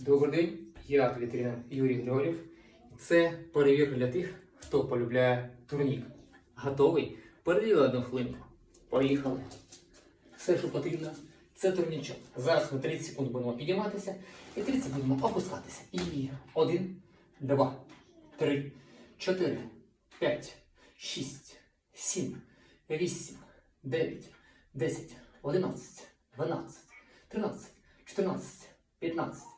Добрий день, я ветеринар Юрій Григорів. Це перевірка для тих, хто полюбляє турнік. Готовий? Перевірили одну хвилинку. Поїхали. Все, що потрібно, це турнічок. Зараз ми 30 секунд будемо підійматися і 30 будемо опускатися. І один, два, три, чотири, п'ять, шість, сім, вісім, дев'ять, десять, одинадцять, дванадцять, тринадцять, чотирнадцять, п'ятнадцять,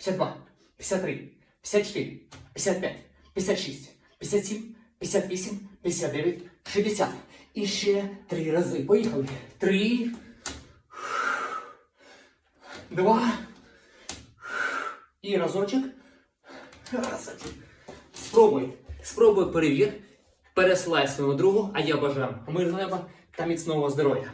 тридцять сім, тридцять вісім, тридцять дев'ять, сорок, сорок один, сорок два, сорок три, сорок чотири, сорок п'ять, сорок шість, сорок сім, сорок вісім, сорок дев'ять, п'ятдесят, п'ятдесят один, п'ятдесят два, п'ятдесят три, п'ятдесят чотири, п'ятдесят п'ять, п'ятдесят шість, п'ятдесят сім, п'ятдесят вісім, п'ятдесят дев'ять, шістдесят. І ще три рази. Поїхали. Три. Два. І разочок. Разочок. Спробуй. Спробуй перевір. Пересилай своєму другу, а я бажаю мирного неба та міцного здоров'я.